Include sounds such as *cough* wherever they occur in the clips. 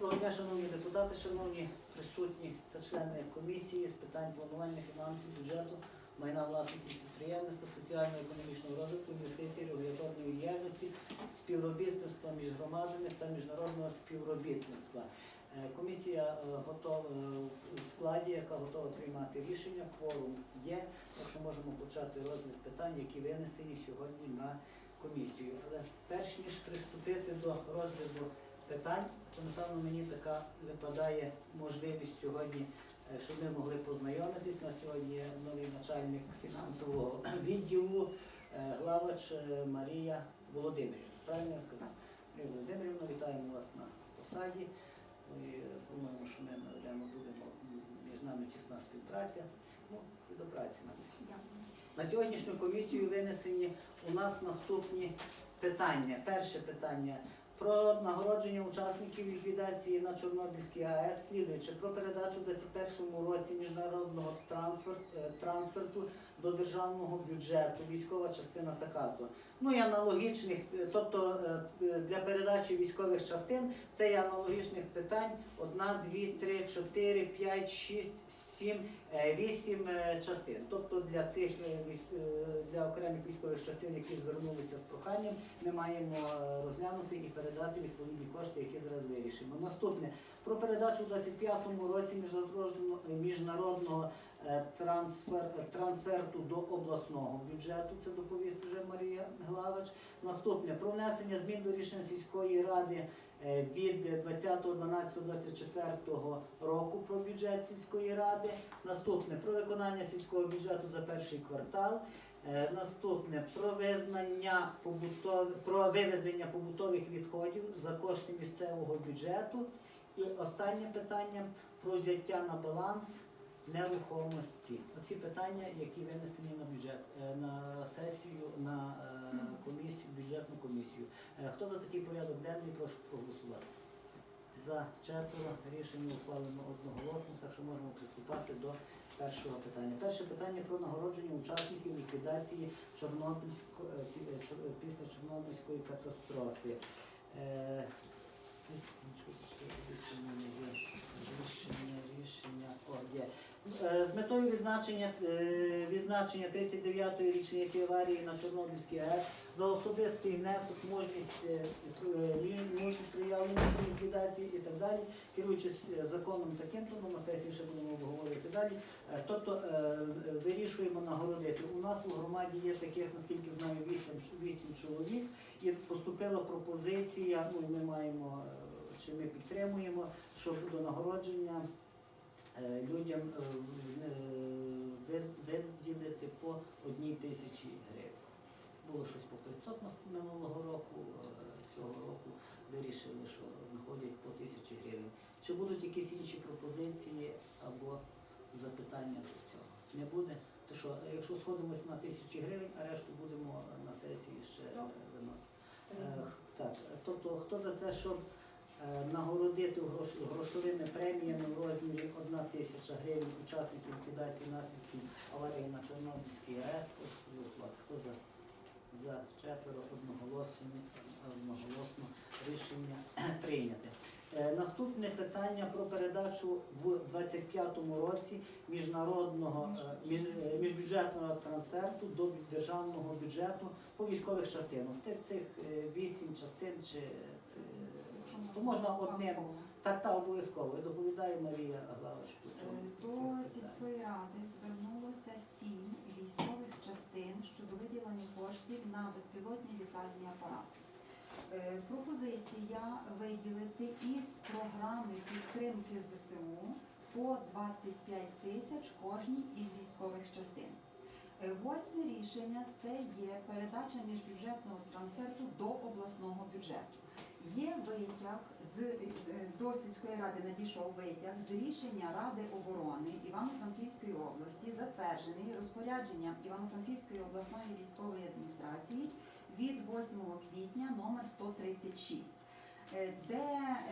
Доброго дня, шановні депутати, шановні присутні та члени комісії з питань планування фінансів, бюджету, майна власності підприємництва, соціально-економічного розвитку, інвестицій, регуляторної діяльності, співробітництва між громадами та міжнародного співробітництва. Е, Комісія е, готова е, в складі, яка готова приймати рішення. Кворум є, так що можемо почати розгляд питань, які винесені сьогодні на комісію. Але перш ніж приступити до розгляду питань, то напевно мені така випадає можливість сьогодні, е, щоб ми могли познайомитись. У нас сьогодні є новий начальник фінансового *clears throat* відділу, е, главач е, Марія Володимирівна. Правильно я сказав? Марія Володимирівна, вітаємо вас на посаді. Думаємо, що ми наведемо будемо між нами тісна співпраця. Ну і до праці нам всім. На сьогоднішню комісію винесені у нас наступні питання. Перше питання про нагородження учасників ліквідації на Чорнобильській АЕС, слідуючи про передачу в 2021 році міжнародного трансфер- е, трансферту до державного бюджету, військова частина така-то. Ну і аналогічних, е, тобто е, е, для передачі військових частин це є аналогічних питань: одна, дві, три, чотири, п'ять, шість, сім, е, вісім е, частин. Тобто для цих для окремих військових частин, які звернулися з проханням, ми маємо розглянути і передати відповідні кошти, які зараз вирішимо. Наступне про передачу у 25-му році міжнародного міжнародного трансфер, трансферту до обласного бюджету. Це доповість вже Марія Главач. Наступне про внесення змін до рішення сільської ради е, від 20.12.24 року про бюджет сільської ради. Наступне про виконання сільського бюджету за перший квартал. Е, Наступне про визнання побутов... про вивезення побутових відходів за кошти місцевого бюджету. І останнє питання про взяття на баланс нерухомості. Оці питання, які винесені на бюджет е, на сесію, на е, комісію, бюджетну комісію. Е, Хто за такий порядок денний, прошу проголосувати. За четверо рішення ухвалено одноголосно, так що можемо приступати до першого питання. Перше питання про нагородження учасників ліквідації Чорнобильсько- пі- Чор- е, після Чорнобильської катастрофи. Рішення, рішення. О, є. Е, З метою відзначення, е, відзначення 39-ї річниці аварії на Чорнобильській АЕС за особистий внесок, е, е, проявлення ліквідації і так далі, керуючись е, законом таким, то ну, на сесії ще будемо обговорювати далі. Тобто вирішуємо нагородити. У нас у громаді є таких, наскільки знаю, 8, 8 чоловік, і поступила пропозиція, ну ми маємо, чи ми підтримуємо, щоб до нагородження людям е, е, ви- виділити по одній тисячі гривень. Було щось по 500 минулого року, е, цього року вирішили, що виходять по тисячі гривень. Чи будуть якісь інші пропозиції або запитання до цього? Не буде? То що, е, якщо сходимося на тисячі гривень, а решту будемо на сесії ще е, виносити. Е, Так, е, тобто хто за це, щоб е, нагородити грошовими преміями в розмірі 1 тисяча гривень учасників ліквідації наслідків аварії на Чорнобильській АЕС. Хто за? За четверо одноголосно, одноголосно рішення *clears throat* прийняте. Е, Наступне питання про передачу в 25-му році міжнародного е, е, міжбюджетного трансферту до державного бюджету по військових частинах. Цих вісім частин чи це то можна одним. Так, так, обов'язково. Марія по цьому- Е, по До сільської ради звернулося сім військових частин щодо виділення коштів на безпілотні літальні апарати. Е, Пропозиція виділити із програми підтримки ЗСУ по 25 тисяч кожній із військових частин. Е, Восьме рішення це є передача міжбюджетного трансферту до обласного бюджету. Є витяг з е, до сільської ради надійшов витяг з рішення Ради оборони Івано-Франківської області, затверджений розпорядженням Івано-Франківської обласної військової адміністрації від 8 квітня номер 136 е, де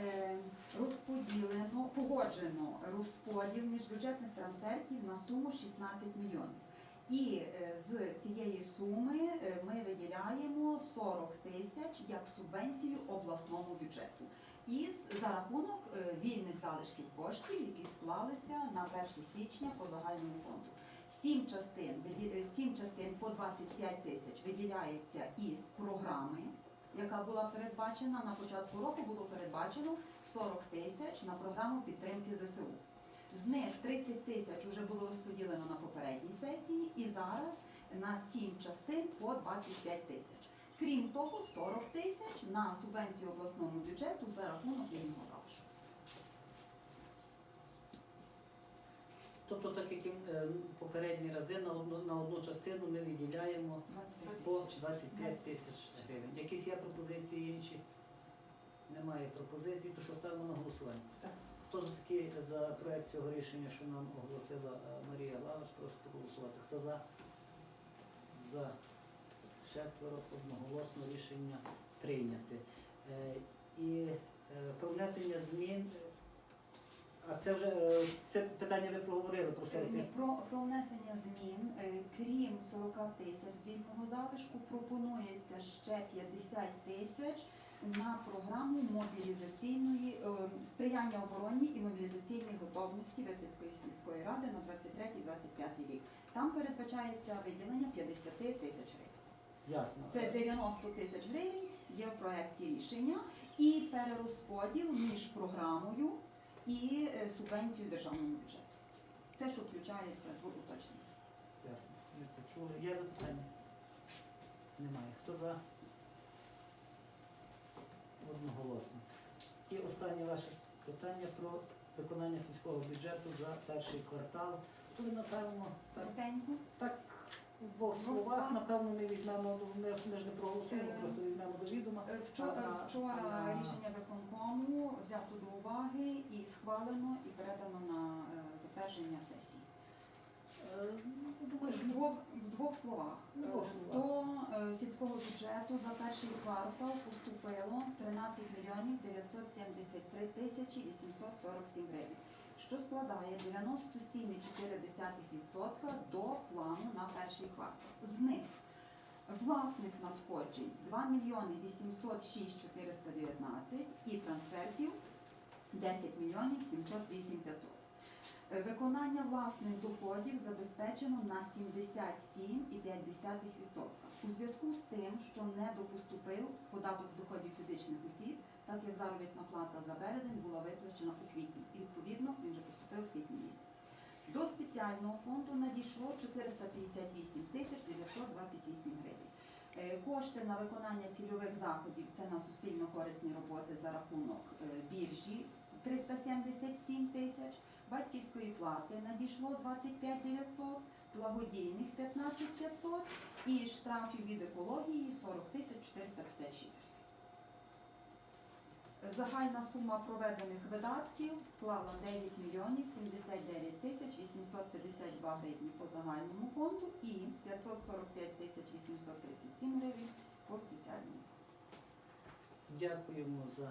е, розподілено, погоджено розподіл міжбюджетних трансфертів на суму 16 мільйонів. І е, з цієї суми е, ми виділяємо 40 тисяч як субвенцію обласному бюджету. із за рахунок е, вільних залишків коштів, які склалися на 1 січня по загальному фонду. Сім частин, сім частин по 25 тисяч виділяється із програми, яка була передбачена на початку року. Було передбачено 40 тисяч на програму підтримки ЗСУ. З них 30 тисяч вже було розподілено на попередній сесії, і зараз на 7 частин по 25 тисяч. Крім того, 40 тисяч на субвенцію обласному бюджету за рахунок вільного залишку. Тобто, так як і е, попередні рази на одну, на одну частину ми виділяємо 25 по 25 тисяч гривень. Якісь є пропозиції інші? Немає пропозицій, то що ставимо на голосування? Так. Хто за такі за проект цього рішення, що нам оголосила е, Марія Лавич, прошу проголосувати. Хто за? За четверо одноголосно рішення прийняти. Е, І е, про внесення змін. А це вже це питання ви проговорили про 40 Е, тисяч. Про, про внесення змін, крім 40 тисяч з вільного залишку, пропонується ще 50 тисяч на програму мобілізаційної е, сприяння оборонній і мобілізаційній готовності Витвицької сільської ради на 23-25 рік. Там передбачається виділення 50 тисяч гривень. Ясно. Це 90 тисяч гривень є в проєкті рішення і перерозподіл між програмою і е, субвенцією державного бюджету. Це, що включається в уточнення. Ясно. Ми почули. Є запитання? Немає. Хто за? Одноголосно. І останнє ваше питання про виконання сільського бюджету за перший квартал. То напевно, так, так в двох словах, напевно, ми візьмемо, ми, ми ж не проголосуємо, Е, просто візьмемо до відома. Е, Вчора а- рішення виконкому взято до уваги і схвалено і передано на е, затвердження сесії. Ну, Думаю, що двох, двох словах. Двох Е, словах. До е, сільського бюджету за перший квартал поступило 13 мільйонів 973 тисячі 847 гривень, що складає 97,4% до плану на перший квартал. З них власних надходжень 2 мільйони 806 419 і трансфертів 10 мільйонів 708 500. Виконання власних доходів забезпечено на 77,5%. У зв'язку з тим, що не допоступив податок з доходів фізичних осіб, так як заробітна плата за березень була виплачена у квітні. І відповідно він вже поступив в квітні місяці. До спеціального фонду надійшло 458 тисяч 928 гривень. Е, Кошти на виконання цільових заходів це на суспільно корисні роботи за рахунок е, біржі 377 тисяч. Батьківської плати надійшло 25 900, благодійних 15 500 і штрафів від екології 40 456 гривень. Загальна сума проведених видатків склала 9 мільйонів 79 тисяч 852 гривні по загальному фонду і 545 тисяч 837 гривень по спеціальному. Дякуємо за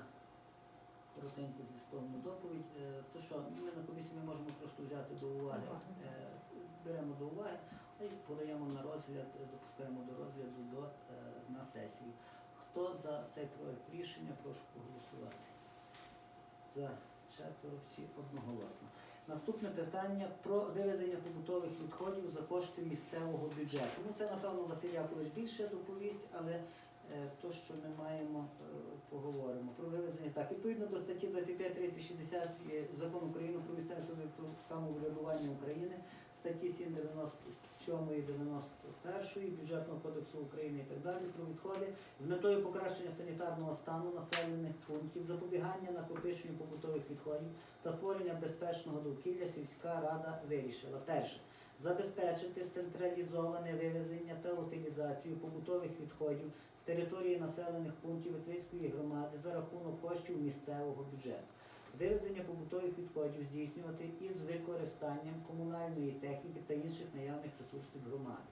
коротеньку змістовну доповідь. Е, То що, ми на комісії ми можемо просто взяти до уваги, е, беремо до уваги і подаємо на розгляд, е, допускаємо до розгляду до, на сесію. Хто за цей проект рішення, прошу проголосувати. За четверо всі одноголосно. Наступне питання про вивезення побутових відходів за кошти місцевого бюджету. Ну це напевно Василь Якович більше доповість, але то, що ми маємо, е, поговоримо. Про вивезення так. Відповідно до статті 25, 30, 60 є Закону України про місцеве самоврядування України, статті 7, 97, 91 Бюджетного кодексу України і так далі про відходи з метою покращення санітарного стану населених пунктів, запобігання накопиченню побутових відходів та створення безпечного довкілля сільська рада вирішила. Перше. Забезпечити централізоване вивезення та утилізацію побутових відходів території населених пунктів Витвицької громади за рахунок коштів місцевого бюджету. Вивезення побутових відходів здійснювати із використанням комунальної техніки та інших наявних ресурсів громади.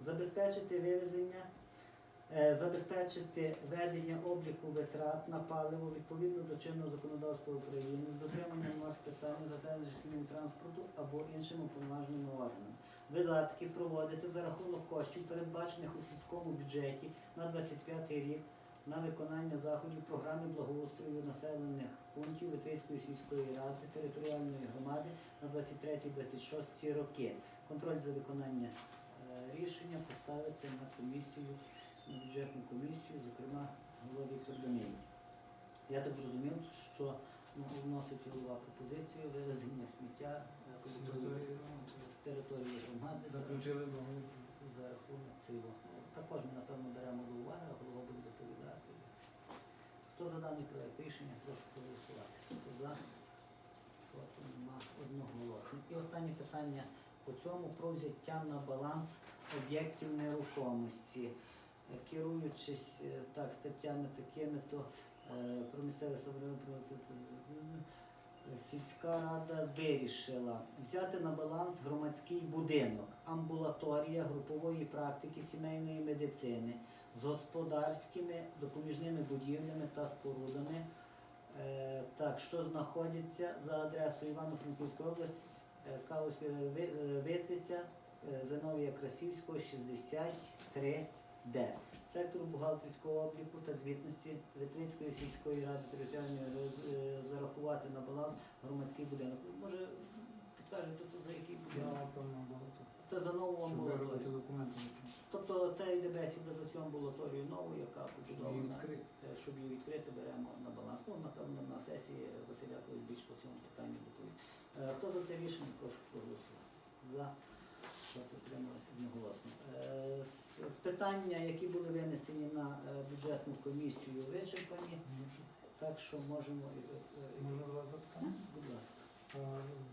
Забезпечити вивезення Е, забезпечити ведення обліку витрат на паливо відповідно до чинного законодавства України з дотриманням норм списання затверджених житловим транспорту або іншими уповноваженими органами. Видатки проводити за рахунок коштів, передбачених у сільському бюджеті на 25 рік на виконання заходів програми благоустрою населених пунктів Витвицької сільської ради територіальної громади на 23-26 роки. Контроль за виконання е, рішення поставити на комісію, на бюджетну комісію, зокрема голова Віктор Я так зрозумів, що вносить голова пропозицію вивезення сміття е, з території громади за, за рахунок цього. Також ми, напевно, беремо до уваги, а голова буде доповідати. Хто за даний проект рішення, прошу проголосувати. Хто за? Проти нема одноголосно. І останнє питання по цьому про взяття на баланс об'єктів нерухомості. Е, Керуючись е, так, статтями такими, то е, про місцеве самоврядування сільська рада вирішила взяти на баланс громадський будинок, амбулаторія групової практики сімейної медицини з господарськими допоміжними будівлями та спорудами. Так, що знаходяться за адресою Івано-Франківської області, е, Витвиця, Зиновія Красівського, 63Д. Сектору бухгалтерського обліку та звітності Витвицької сільської ради територіальної е, зарахувати на баланс громадський будинок. Може, підкажете, за який Я будинок? Це за нову амбулаторію. Тобто це йде бесіда за цю амбулаторію нову, яка побудована. Е, Щоб її відкрити, беремо на баланс. Ну, напевно, на сесії Василя більш по цьому питанню доповідь. Е, Хто за це рішення, прошу проголосувати. За одноголосно. Е, Питання, які були винесені на е, бюджетну комісію, вичерпані, так що можемо. е, Можна два запитання? Будь ласка.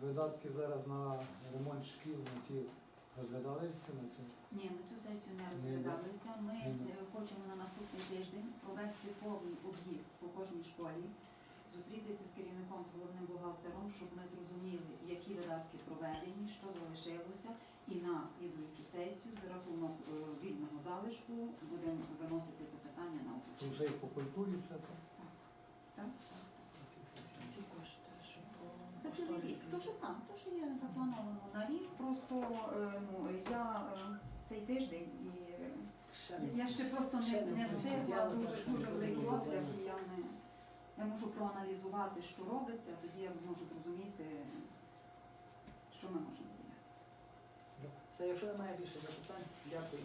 Видатки зараз на ремонт шкіл, на ті розглядалися на це? Ні, на цю сесію не розглядалися. Ми Ні. хочемо на наступний тиждень провести повний об'їзд по кожній школі, зустрітися з керівником, з головним бухгалтером, щоб ми зрозуміли, які видатки проведені, що залишилося, і на слідуючу сесію за рахунок е, вільного залишку будемо виносити це питання на все і по культурі, все так? Так, так. Які кошти, щоб Це рік. То, що там, то, що є заплановано на рік, просто е, ну, я е, цей тиждень і е, я ще просто не, не встигла дуже дуже великий обсяг, і я не я можу проаналізувати, що робиться, тоді я можу зрозуміти, що ми можемо. Це якщо немає більше запитань, дякую.